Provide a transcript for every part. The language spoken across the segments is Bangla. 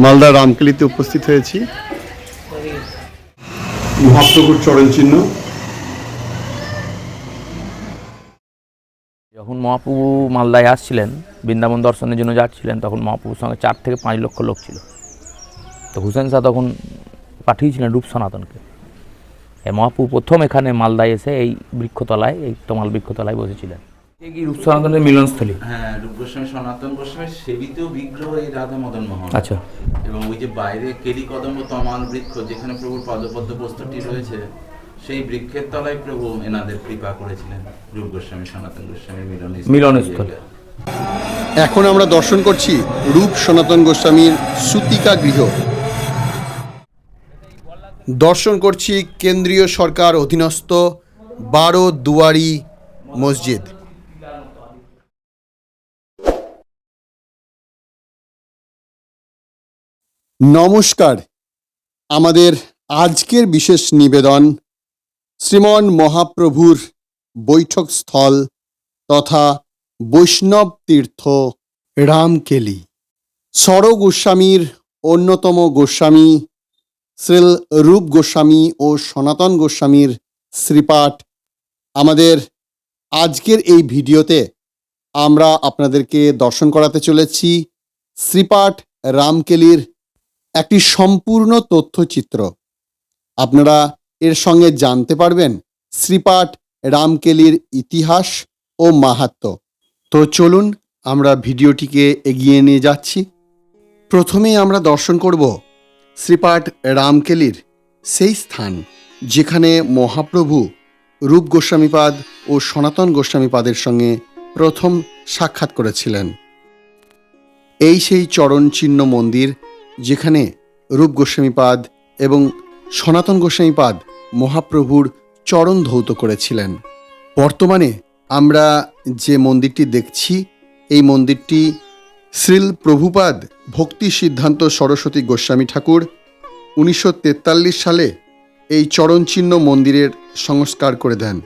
মালদা রামকেলিতে উপস্থিত হয়েছি। মহাপ্রভুর চরণ চিহ্ন। যখন মহাপ্রভু মালদায় আসছিলেন বৃন্দাবন দর্শনের জন্য যাচ্ছিলেন তখন মহাপ্রভুর সঙ্গে চার থেকে পাঁচ লক্ষ লোক ছিল। তো হুসেন শাহ তখন পাঠিয়েছিলেন রূপ সনাতনকে। মহাপ্রভু প্রথম এখানে মালদায় এসে এই বৃক্ষতলায় এই তমাল বৃক্ষতলায় বসেছিলেন। সনাতনের মিলনস্থলী? হ্যাঁ রূপ গোস্বামী সনাতন গোস্বামীর সেবিত বিগ্রহ এই রাধা মদন মোহন আচ্ছা। এবং ওই যে বাইরে কেলি কদম্ব তমাল বৃক্ষ যেখানে প্রভুর পদপদ্ম বস্তুটি রয়েছে সেই বৃক্ষের তলায় প্রভু এনাদের কৃপা করেছিলেন রূপ গোস্বামী সনাতন গোস্বামী মিলন মিলনস্থল। এখন আমরা দর্শন করছি রূপ সনাতন গোস্বামীর সুতিকা গৃহ। দর্শন করছি কেন্দ্রীয় সরকার অধীনস্থ বারো দুয়ারি মসজিদ। নমস্কার। আমাদের আজকের বিশেষ নিবেদন শ্রীমন মহাপ্রভুর বৈঠক স্থল তথা বৈষ্ণব তীর্থ রামকেলি। সর গোস্বামীর অন্যতম গোস্বামী শ্রীল রূপ গোস্বামী ও সনাতন গোস্বামীর শ্রীপাঠ আমাদের আজকের এই ভিডিওতে আমরা আপনাদেরকে দর্শন করাতে চলেছি শ্রীপাঠ রামকেলির একটি সম্পূর্ণ তথ্যচিত্র। আপনারা এর সঙ্গে জানতে পারবেন শ্রীপাঠ রামকেলির ইতিহাস ও মাহাত্ম্য। তো চলুন আমরা ভিডিওটিকে এগিয়ে নিয়ে যাচ্ছি। প্রথমেই আমরা দর্শন করব শ্রীপাঠ রামকেলির সেই স্থান যেখানে মহাপ্রভু রূপ গোস্বামীপাদ ও সনাতন গোস্বামীপাদের সঙ্গে প্রথম সাক্ষাৎ করেছিলেন। এই সেই চরণ চিহ্ন মন্দির যেখানে রূপ গোস্বামীপাদ এবং সনাতন গোস্বামীপাদ মহাপ্রভুর চরণ ধৌত করেছিলেন। বর্তমানে আমরা যে মন্দিরটি দেখছি, এই মন্দিরটি শ্রীল প্রভুপাদ ভক্তি সিদ্ধান্ত সরস্বতী গোস্বামী ঠাকুর উনিশশো তেতাল্লিশ সালে এই চরণচিহ্ন মন্দিরের সংস্কার করে দেন।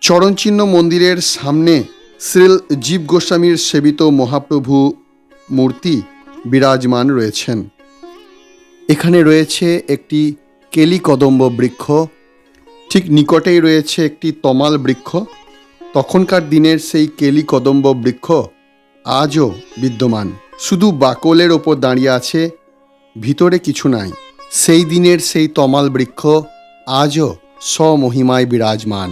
চরণচিহ্ন মন্দিরের সামনে শ্রীল জীব গোস্বামীর সেবিত মহাপ্রভু মূর্তি বিরাজমান রয়েছেন। এখানে রয়েছে একটি কেলি কদম্ব বৃক্ষ, ঠিক নিকটেই রয়েছে একটি তমাল বৃক্ষ। তখনকার দিনের সেই কেলি কদম্ব বৃক্ষ আজও বিদ্যমান। শুধু বাকলের ওপর দাঁড়িয়ে আছে, ভিতরে কিছু নাই। সেই দিনের সেই তমাল বৃক্ষ আজও স্বমহিমায় বিরাজমান।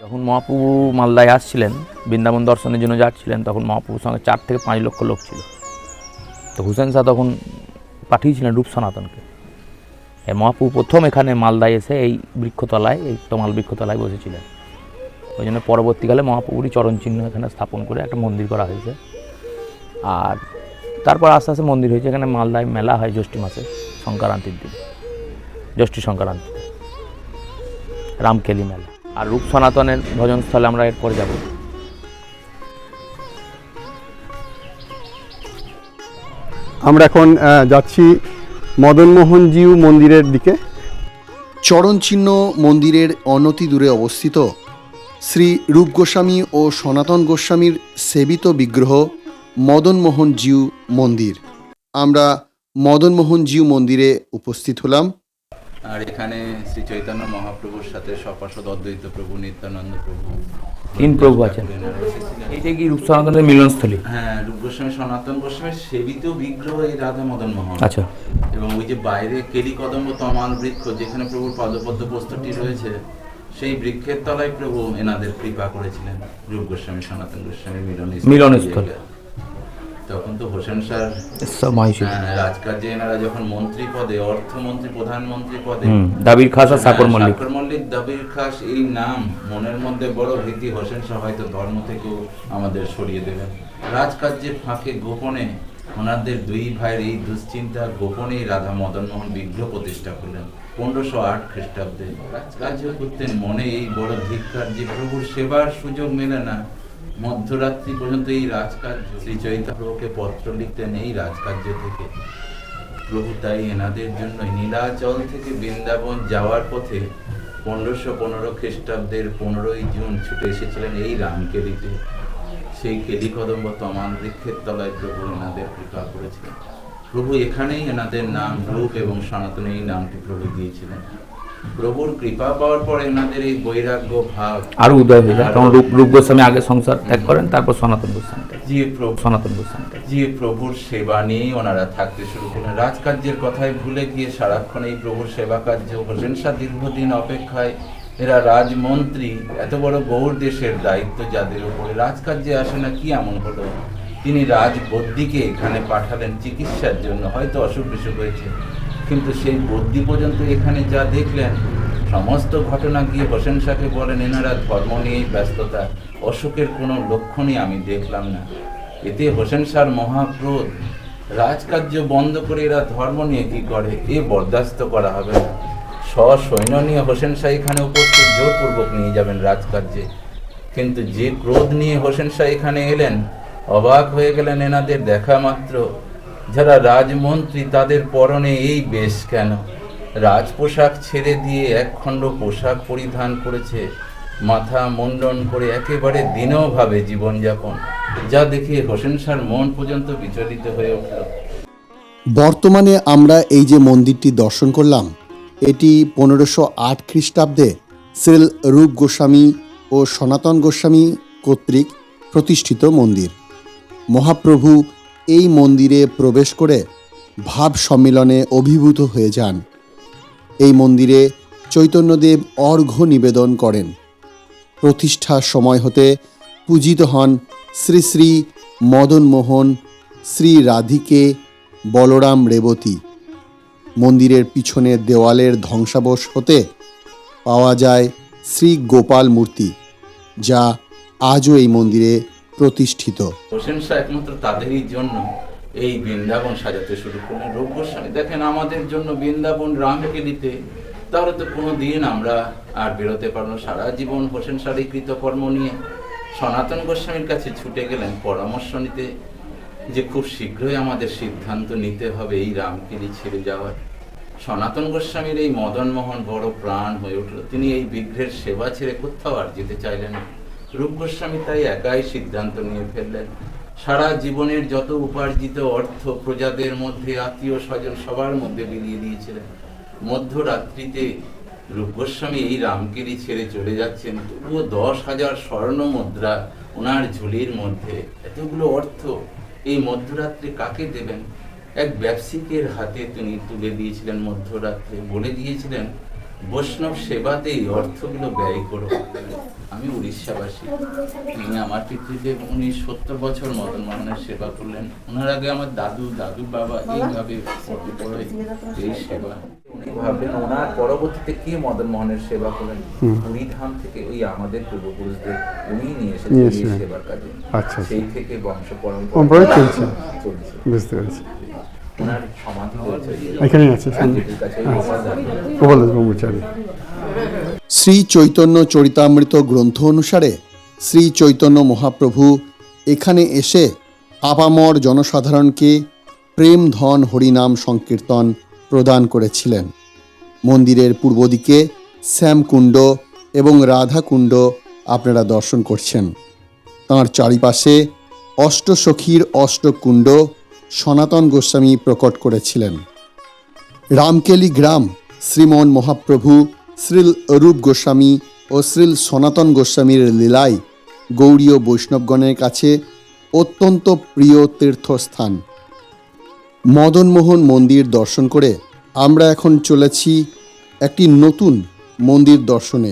যখন মহাপ্রভু মালদায় আসছিলেন, বৃন্দাবন দর্শনের জন্য যাচ্ছিলেন, তখন মহাপ্রভুর সঙ্গে চার থেকে পাঁচ লক্ষ লোক ছিল। তো হুসেন শাহ তখন পাঠিয়েছিলেন রূপ সনাতনকে। প্রথম এখানে মালদায় এসে এই বৃক্ষতলায়, এই তমাল বৃক্ষতলায় বসেছিলেন। ওই জন্য পরবর্তীকালে মহাপ্রভুরই চরণ চিহ্ন এখানে স্থাপন করে একটা মন্দির করা হয়েছে। আর তারপর আস্তে আস্তে মন্দির হয়েছে, এখানে মালদায় মেলা হয় জ্যৈষ্ঠী মাসে, সংক্রান্তির দিন। জ্যৈষ্ঠী সংক্রান্তি রামকেলি মেলা। আর রূপ সনাতনের ভজনস্থলে আমরা এরপরে যাব। আমরা এখন যাচ্ছি মদনমোহনজিউ মন্দিরের দিকে। চরণচিহ্ন মন্দিরের অনতি দূরে অবস্থিত। শ্রী রূপ গোস্বামী ও সনাতন গোস্বামীর সেবিত বিগ্রহ মদনমোহনজিউ মন্দির। আমরা মদনমোহনজিউ মন্দিরে উপস্থিত হলাম। আর এখানে শ্রী চৈতন্য মহাপ্রভুর সাথে সপার্ষদ অদ্বৈত প্রভু নিত্যানন্দ প্রভু তিন প্রভু আছেন। এটা কি রূপ সনাতনের মিলনস্থলী হ্যাঁ রূপ গোস্বামী সনাতন গোস্বামী সেবিত বিগ্রহ এই রাধা মদন মোহন আচ্ছা এবং ওই যে বাইরে কেলি কদম্ব তমাল বৃক্ষ যেখানে প্রভুর পদপদ্ম বস্তুটি রয়েছে সেই বৃক্ষের তলায় প্রভু এনাদের কৃপা করেছিলেন রূপ গোস্বামী সনাতন গোস্বামী মিলন মিলনস্থল। তখন তো হোসেন স্যার সময় ছিল। হ্যাঁ, রাজকার্যে এনারা যখন মন্ত্রী পদে অর্থমন্ত্রী প্রধানমন্ত্রী পদে দাবির খাসা সাকর হ্যাঁ, মল্লিক। সাকর মল্লিক দাবির খাস এই নাম মনের মধ্যে বড় ভীতি হোসেন শাহ হয়তো ধর্ম থেকেও আমাদের সরিয়ে দেবেন। রাজকার্যের ফাঁকে গোপনে ওনাদের দুই ভাইয়ের এই দুশ্চিন্তা গোপনেই রাধা মদন মোহন বিগ্রহ প্রতিষ্ঠা করলেন পনেরোশো আট খ্রিস্টাব্দে। রাজকার্য করতেন মনে এই বড় ধিক্কার যে প্রভুর সেবার সুযোগ মেলে না মধ্যরাত্রি পর্যন্ত এই রাজকার্য, শ্রী চৈতন্য প্রভুকে পত্র লিখতেন এই রাজকার্য থেকে। প্রভু তাই এনাদের জন্য নীলাচল থেকে বৃন্দাবন যাওয়ার পথে পনেরোশো পনেরো খ্রিস্টাব্দের পনেরোই জুন ছুটে এসেছিলেন এই রামকেলিতে। সেই কেলি কদম্ব তমাল বৃক্ষের তলায় প্রভু এনাদের কৃপা করেছিলেন। প্রভু এখানেই এনাদের নাম, রূপ এবং সনাতন এই নামটি প্রভু দিয়েছিলেন। প্রভুর কৃপা পাওয়ার পর এনাদের এই বৈরাগ্য ভাব আরও উদয় হয়ে যায়। তখন রূপ রূপ গোস্বামী আগে সংসার ত্যাগ করেন তারপর সনাতন গোস্বামী যে প্রভু সনাতন গোস্বামী যে প্রভুর সেবা ওনারা থাকতে শুরু করলেন। রাজকার্যের কথায় ভুলে গিয়ে সারাক্ষণ এই প্রভুর সেবা কার্য হোসেন শাহ দীর্ঘদিন অপেক্ষায় এরা রাজমন্ত্রী এত বড় গৌর দেশের দায়িত্ব যাদের উপরে রাজকার্যে আসে না কি এমন হলো? তিনি রাজবদ্যিকে এখানে পাঠালেন চিকিৎসার জন্য হয়তো অসুখ বিসুখ হয়েছে। কিন্তু সেই বদ্যি পর্যন্ত এখানে যা দেখলেন, সমস্ত ঘটনা গিয়ে হোসেন শাহকে বলেন, এনারা ধর্ম নিয়েই ব্যস্ততা, অসুখের কোনো লক্ষণই আমি দেখলাম না। এতে হোসেন শাহর মহাক্রোধ। রাজকার্য বন্ধ করে এরা ধর্ম নিয়ে কি করে? এ বরদাস্ত করা হবে না। সৈন্য নিয়ে হোসেন শাহ এখানে উপস্থিত, জোরপূর্বক নিয়ে যাবেন রাজকার্যে। কিন্তু যে ক্রোধ নিয়ে হোসেন শাহ এখানে এলেন, অবাক হয়ে গেলেন এনাদের দেখা মাত্র। যারা রাজমন্ত্রী, তাদের পরনে এই বেশ কেন? রাজ পোশাক ছেড়ে দিয়ে একখণ্ড পোশাক পরিধান করেছে, মাথা মুন্ডন করে একেবারে দীনভাবে জীবনযাপন, যা দেখে হোসেন শাহর মন পর্যন্ত বিচলিত হয়ে উঠল। বর্তমানে আমরা এই যে মন্দিরটি দর্শন করলাম, এটি পনেরোশো আট খ্রিস্টাব্দে সেল রূপ গোস্বামী ও সনাতন গোস্বামী কর্তৃক প্রতিষ্ঠিত মন্দির। মহাপ্রভু এই মন্দিরে প্রবেশ করে ভাব সম্মিলনে অভিভূত হয়ে যান। এই মন্দিরে চৈতন্যদেব অর্ঘ্য নিবেদন করেন। প্রতিষ্ঠার সময় হতে পূজিত হন শ্রী শ্রী মদন মোহন, শ্রী রাধিকে বলরাম রেবতী। মন্দিরের পিছনের দেওয়ালের ধ্বংসাবশ হতে পাওয়া যায় শ্রী গোপাল মূর্তি, যা আজও এই মন্দিরে প্রতিষ্ঠিত। শাহ একমাত্র তাদেরই জন্য এই বৃন্দাবন সাজাতে শুরু করলেন। রূপ গোস্বামী দেখেন, আমাদের জন্য বৃন্দাবন রামকে দিতে তাহলে তো কোনো দিন আমরা আর বেরোতে পারব সারা জীবন হোসেন এই কৃতকর্ম নিয়ে সনাতন গোস্বামীর কাছে ছুটে গেলেন। পরামর্শ নিতে যে খুব শীঘ্রই আমাদের সিদ্ধান্ত নিতে হবে এই রামকেলি ছেড়ে যাওয়ার। সনাতন গোস্বামীর এই মদন মোহন বড় প্রাণ হয়ে উঠল। তিনি এই বিগ্রহের সেবা ছেড়ে কোথাও আর যেতে চাইলেন না। রূপ গোস্বামী তাই একাই সিদ্ধান্ত নিয়ে ফেললেন। সারা জীবনের যত উপার্জিত অর্থ প্রজাদের মধ্যে আত্মীয় স্বজন সবার মধ্যে বিলিয়ে দিয়েছিলেন। মধ্যরাত্রিতে রূপ গোস্বামী এই রামকেরি ছেড়ে চলে যাচ্ছেন। তবুও দশ হাজার স্বর্ণ মুদ্রা ওনার ঝুলির মধ্যে। এতগুলো অর্থ এই মধ্যরাত্রে কাকে দেবেন? এক ব্যবসায়িকের হাতে তিনি তুলে দিয়েছিলেন মধ্যরাত্রে। বলে দিয়েছিলেন বৈষ্ণব সেবাতে এই অর্থগুলো ব্যয় করো। আমি উড়িষ্যাবাসী। উনি আমার পিতৃদেব উনি সত্তর বছর মদন মোহনের সেবা করলেন। ওনার আগে আমার দাদু দাদু বাবা এইভাবে এই সেবা। উনি ভাবলেন ওনার পরবর্তীতে কে মদন মোহনের সেবা করলেন? পুরী ধাম থেকে ওই আমাদের পূর্বপুরুষদের উনি নিয়ে এসেছেন। সেবার কাজে। আচ্ছা, সেই থেকে বংশ পরম্পরা চলছে। বুঝতে পেরেছি। শ্রী চৈতন্য চরিতামৃত গ্রন্থ অনুসারে শ্রী চৈতন্য মহাপ্রভু এখানে এসে আপামর জনসাধারণকে প্রেম ধন হরিনাম সংকীর্তন প্রদান করেছিলেন। মন্দিরের পূর্ব দিকে শ্যামকুণ্ড এবং রাধাকুণ্ড আপনারা দর্শন করছেন। তাঁর চারিপাশে অষ্টসখীর অষ্টকুণ্ড সনাতন গোস্বামী প্রকট করেছিলেন। রামকেলি গ্রাম শ্রীমন মহাপ্রভু শ্রীল অরূপ গোস্বামী ও শ্রীল সনাতন গোস্বামীর লীলায় গৌড়ীয় বৈষ্ণবগণের কাছে অত্যন্ত প্রিয় তীর্থস্থান। মদনমোহন মন্দির দর্শন করে আমরা এখন চলেছি একটি নতুন মন্দির দর্শনে,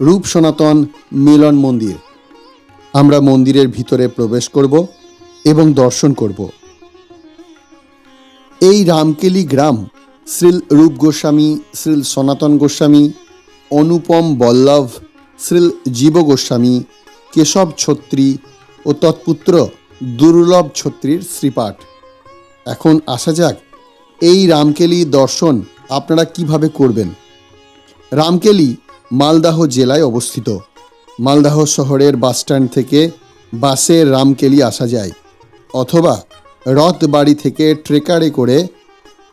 রূপ সনাতন মিলন মন্দির। আমরা মন্দিরের ভিতরে প্রবেশ করব এবং দর্শন করব। এই রামকেলি গ্রাম শ্রীল রূপ গোস্বামী, শ্রীল সনাতন গোস্বামী, অনুপম বল্লভ, শ্রীল জীব গোস্বামী, কেশব ছত্রী ও তৎপুত্র দুর্লভ ছত্রীর শ্রীপাঠ। এখন আসা যাক এই রামকেলি দর্শন আপনারা কীভাবে করবেন। রামকেলি মালদাহ জেলায় অবস্থিত। মালদাহ শহরের বাসস্ট্যান্ড থেকে বাসে রামকেলি আসা যায়, অথবা রথবাড়ি থেকে ট্রেকারে করে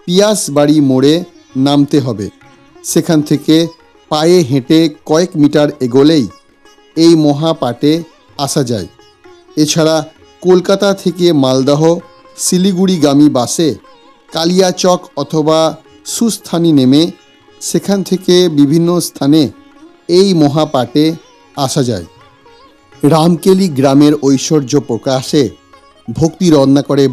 পিয়াসবাড়ি মোড়ে নামতে হবে। সেখান থেকে পায়ে হেঁটে কয়েক মিটার এগোলেই এই মহাপাটে আসা যায়। এছাড়া কলকাতা থেকে মালদহ, শিলিগুড়িগামী বাসে কালিয়াচক অথবা সুস্থানি নেমে সেখান থেকে বিভিন্ন স্থানে এই মহাপাটে আসা যায়। রামকেলি গ্রামের ঐশ্বর্য প্রকাশে ভক্তি রন্না করে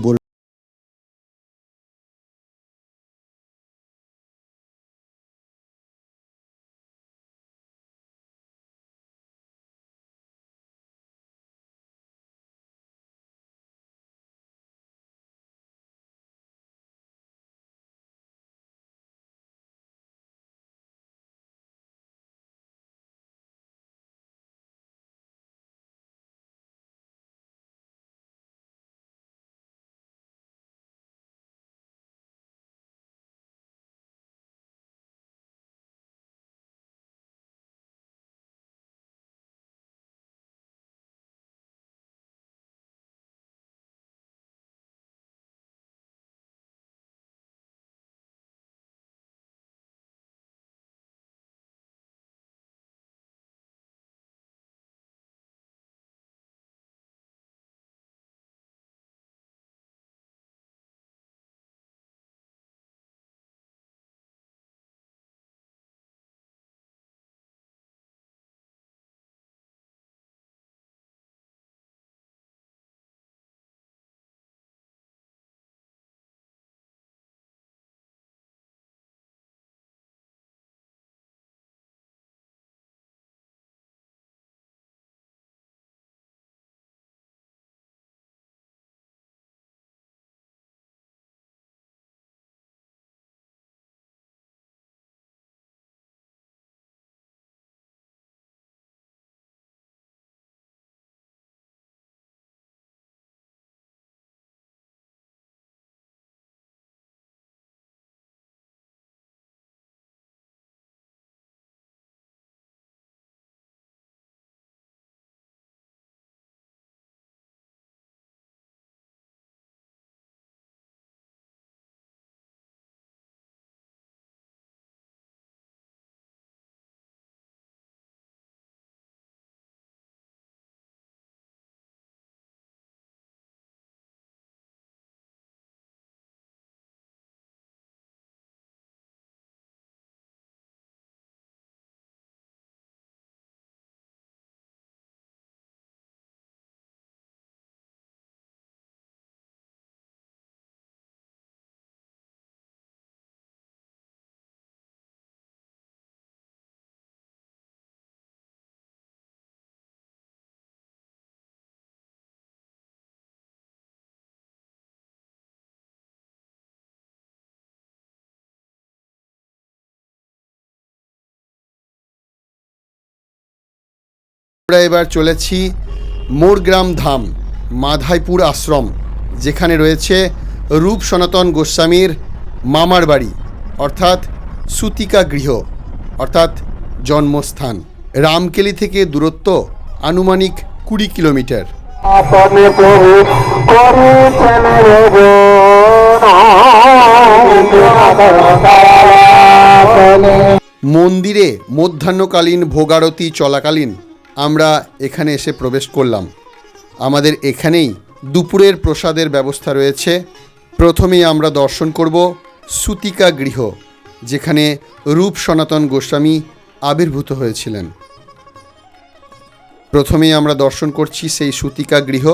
আমরা এবার চলেছি মোরগ্রাম ধাম মাধাইপুর আশ্রম যেখানে রয়েছে রূপ সনাতন গোস্বামীর মামার বাড়ি অর্থাৎ সুতিকা গৃহ অর্থাৎ জন্মস্থান। রামকেলি থেকে দূরত্ব আনুমানিক কুড়ি কিলোমিটার। মন্দিরে মধ্যাহ্নকালীন ভোগারতি চলাকালীন আমরা এখানে এসে প্রবেশ করলাম। আমাদের এখানেই দুপুরের প্রসাদের ব্যবস্থা রয়েছে। প্রথমেই আমরা দর্শন করব সুতিকা গৃহ, যেখানে রূপ সনাতন গোস্বামী আবির্ভূত হয়েছিলেন। প্রথমেই আমরা দর্শন করছি সেই সুতিকা গৃহ।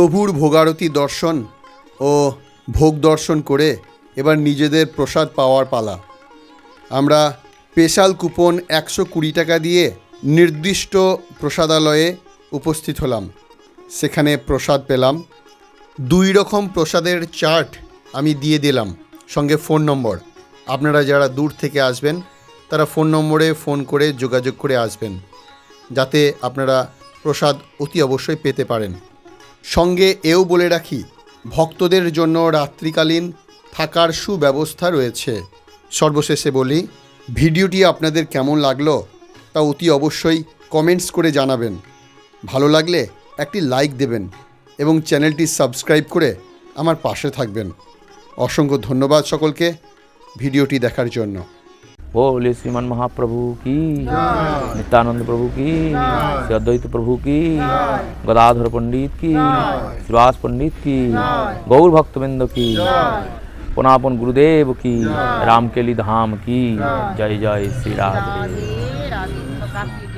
প্রভুর ভোগারতি দর্শন ও ভোগ দর্শন করে এবার নিজেদের প্রসাদ পাওয়ার পালা। আমরা স্পেশাল কুপন একশো কুড়ি টাকা দিয়ে নির্দিষ্ট প্রসাদালয়ে উপস্থিত হলাম। সেখানে প্রসাদ পেলাম। দুই রকম প্রসাদের চার্ট আমি দিয়ে দিলাম, সঙ্গে ফোন নম্বর। আপনারা যারা দূর থেকে আসবেন, তারা ফোন নম্বরে ফোন করে যোগাযোগ করে আসবেন, যাতে আপনারা প্রসাদ অতি অবশ্যই পেতে পারেন। সঙ্গে এও বলে রাখি, ভক্তদের জন্য রাত্রিকালীন থাকার সুব্যবস্থা রয়েছে। সর্বশেষে বলি, ভিডিওটি আপনাদের কেমন লাগল তা অতি অবশ্যই কমেন্টস করে জানাবেন। ভালো লাগলে একটি লাইক দেবেন এবং চ্যানেলটি সাবস্ক্রাইব করে আমার পাশে থাকবেন। অসংখ্য ধন্যবাদ সকলকে ভিডিওটি দেখার জন্য। बोले श्रीमान महाप्रभु की। नित्यानंद प्रभु की। श्री अद्वैत प्रभु की। गदाधर पंडित की। श्रीवास पंडित की। गौर भक्तबिंद की। पुनापुन गुरुदेव की। राम के लिए धाम की। जय जय श्री राधे। राधे राधे।